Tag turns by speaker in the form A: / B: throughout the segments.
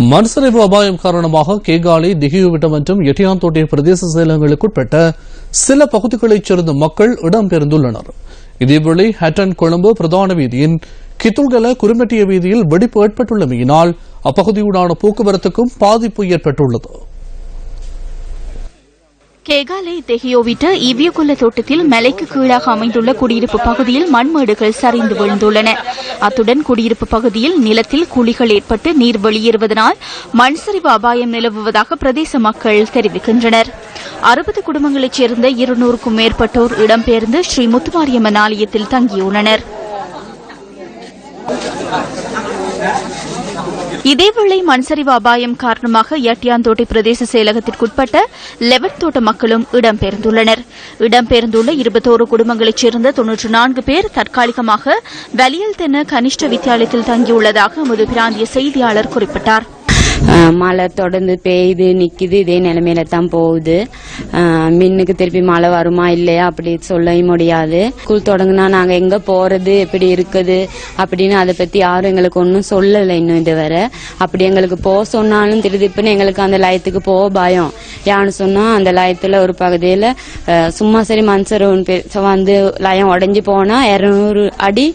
A: மண்சரிவு அபாயம் காரணமாக கேகாலி திகியுவிட்டம் மற்றும் எட்டியாந்தோட்டை பிரதேச செயலகங்களுக்குட்பட்ட சில பகுதிகளைச் சேர்ந்த மக்கள் இடம்பெயர்ந்துள்ளனர். இதேவேளை ஹட்டன் கொழும்பு பிரதான வீதியின் கித்துல்கல குருமெட்டிய வீதியில் வெடிப்பு ஏற்பட்டுள்ளமையினால் அப்பகுதியுடான போக்குவரத்துக்கும் பாதிப்பு ஏற்பட்டுள்ளது.
B: கேகாலை தெஹியோவிட்ட இவ்வியகுல்ல தோட்டத்தில் மலைக்கு கீழாக அமைந்துள்ள குடியிருப்பு பகுதியில் மண்மேடுகள் சரிந்து விழுந்துள்ளன. அத்துடன் குடியிருப்பு பகுதியில் நிலத்தில் குழிகள் ஏற்பட்டு நீர் வெளியேறுவதனால் மண் சரிவு அபாயம் நிலவுவதாக பிரதேச மக்கள் தெரிவிக்கின்றனர். அறுபது குடும்பங்களைச் சேர்ந்த இருநூறுக்கும் மேற்பட்டோர் இடம்பெயர்ந்து ஸ்ரீ முத்துமாரியம்மன் ஆலயத்தில் தங்கியுள்ளனர். இதேவேளை மண்சரிவு அபாயம் காரணமாக எட்டியாந்தோட்டை பிரதேச செயலகத்திற்குட்பட்ட லெவன் தோட்ட மக்களும் இடம்பெயர்ந்துள்ளனர். இடம்பெயர்ந்துள்ள இருபத்தோரு குடும்பங்களைச் சேர்ந்த தொன்னூற்று நான்கு பேர் தற்காலிகமாக வலியல் தென்ன கனிஷ்ட வித்தியாலயத்தில் தங்கியுள்ளதாக எமது பிராந்திய செய்தியாளர் குறிப்பிட்டார்.
C: மழை தொடர்ந்து பெய்யுது நிக்குது இதே நிலைமையில தான் போகுது. மின்னுக்கு திருப்பி மழை வருமா இல்லையா அப்படி சொல்லவும் முடியாது. ஸ்கூல் தொடங்குனா நாங்க எங்க போறது எப்படி இருக்குது அப்படின்னு அதை பத்தி யாரும் எங்களுக்கு ஒன்றும் சொல்லலை இன்னும் இதுவரை. அப்படி எங்களுக்கு போக சொன்னாலும் திருதிப்புன்னு எங்களுக்கு அந்த லயத்துக்கு போக பயம். யான்னு சொன்னா அந்த லயத்துல ஒரு பகுதியில சும்மா சரி மன்சரவன் வந்து லயம் உடஞ்சி போனா இருநூறு அடி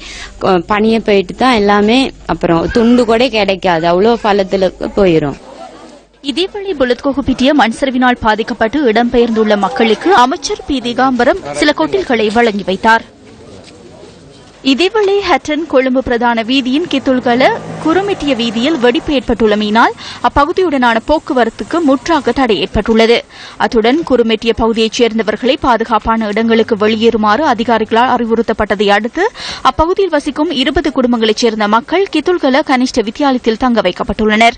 C: பனியை போயிட்டு தான் எல்லாமே அப்புறம் துண்டு கூட கிடைக்காது. அவ்வளோ பள்ளத்துல போயிடும்
B: இதேவேளை புலத்கோகுப்பிட்டிய மண் சரிவினால் பாதிக்கப்பட்டு இடம்பெயர்ந்துள்ள மக்களுக்கு அமைச்சர் பி. திகாம்பரம் சில கொட்டில்களை வழங்கி வைத்தார். இதேவேளை ஹட்டன் கொழும்பு பிரதான வீதியின் கித்துள்கள குருமிட்டிய வீதியில் வெடிப்பு ஏற்பட்டுள்ளமையினால் அப்பகுதியுடனான போக்குவரத்துக்கு முற்றாக தடை ஏற்பட்டுள்ளது. அத்துடன் குருமெட்டிய பகுதியைச் சேர்ந்தவர்களை பாதுகாப்பான இடங்களுக்கு வெளியேறுமாறு அதிகாரிகளால் அறிவுறுத்தப்பட்டதை அடுத்து அப்பகுதியில் வசிக்கும் இருபது குடும்பங்களைச் சேர்ந்த மக்கள் கித்துள்கள கனிஷ்ட வித்தியாலயத்தில் தங்க வைக்கப்பட்டுள்ளனர்.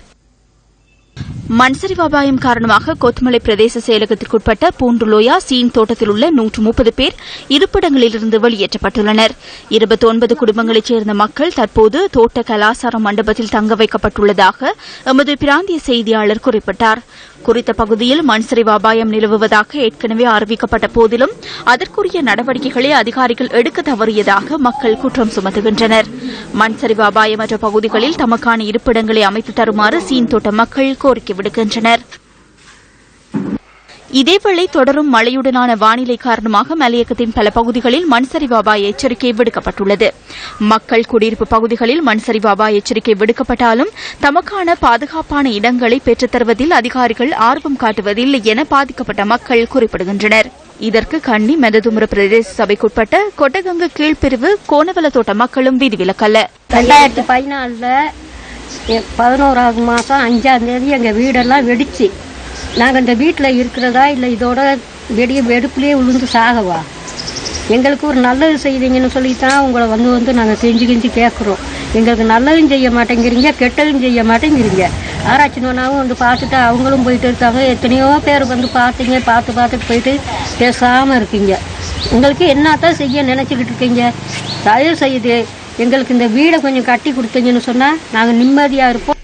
B: மண்சரிவு அபாயம் காரணமாக கொத்மலை பிரதேச செயலகத்திற்குட்பட்ட பூண்டுலோயா சீன் தோட்டத்தில் உள்ள நூற்று முப்பது பேர் இருப்பிடங்களிலிருந்து வெளியேற்றப்பட்டுள்ளனர். இருபத்தொன்பது குடும்பங்களைச் சேர்ந்த மக்கள் தற்போது தோட்ட கலாசார மண்டபத்தில் தங்க வைக்கப்பட்டுள்ளதாக எமது பிராந்திய செய்தியாளர் குறிப்பிட்டார். குறித்த பகுதியில் மண்சரிவு அபாயம் நிலவுவதாக ஏற்கனவே அறிவிக்கப்பட்ட போதிலும் அதற்குரிய நடவடிக்கைகளை அதிகாரிகள் எடுக்க தவறியதாக மக்கள் குற்றம் சுமத்துகின்றனர். மண்சரிவு அபாயமற்ற பகுதிகளில் தமக்கான இருப்பிடங்களை அமைத்து தருமாறு சீன் தோட்ட மக்கள் கோரிக்கை விடுகின்றனர். இதேவேளை தொடரும் மழையுடனான வானிலை காரணமாக மலையகத்தின் பல பகுதிகளில் மண்சரிவு அபாய எச்சரிக்கை விடுக்கப்பட்டுள்ளது. மக்கள் குடியிருப்பு பகுதிகளில் மண்சரிவு அபாய எச்சரிக்கை விடுக்கப்பட்டாலும் தமக்கான பாதுகாப்பான இடங்களை பெற்றுத்தருவதில் அதிகாரிகள் ஆர்வம் காட்டுவதில்லை என பாதிக்கப்பட்ட மக்கள் குறிப்பிடுகின்றனர். இதற்கு கண்ணி மெததுமுர பிரதேச சபைக்குட்பட்ட கொட்டகங்கு கீழ்பிரிவு கோணவல தோட்ட மக்களும் விதிவிலக்கல்ல.
D: ரெண்டாயிரத்தி பதினாலுல பதினோராவது மாதம் அஞ்சாந்தேதி எங்கள் வீடெல்லாம் வெடிச்சு. நாங்கள் இந்த வீட்டில் இருக்கிறதா இல்லை இதோட வெடிய வெடுப்புலேயே விழுந்து சாகவா? எங்களுக்கு ஒரு நல்லது செய்வீங்கன்னு சொல்லித்தான் உங்களை வந்து வந்து நாங்கள் செஞ்சு கெஞ்சு கேட்குறோம் எங்களுக்கு நல்லதும் செய்ய மாட்டேங்கிறீங்க கெட்டதும் செய்ய மாட்டேங்கிறீங்க. ஆராய்ச்சி நோனாவும் வந்து பார்த்துட்டு அவங்களும் போயிட்டு இருக்காங்க. எத்தனையோ பேர் வந்து பார்த்தீங்க பார்த்து பார்த்துட்டு போயிட்டு பேசாமல் இருக்கீங்க. உங்களுக்கு என்னத்தான் செய்ய நினச்சிக்கிட்டு இருக்கீங்க? தயவு செய்யுது எங்களுக்கு இந்த வீடை கொஞ்சம் கட்டி கொடுத்தீங்கன்னு சொன்னால் நாங்கள் நிம்மதியாக இருப்போம்.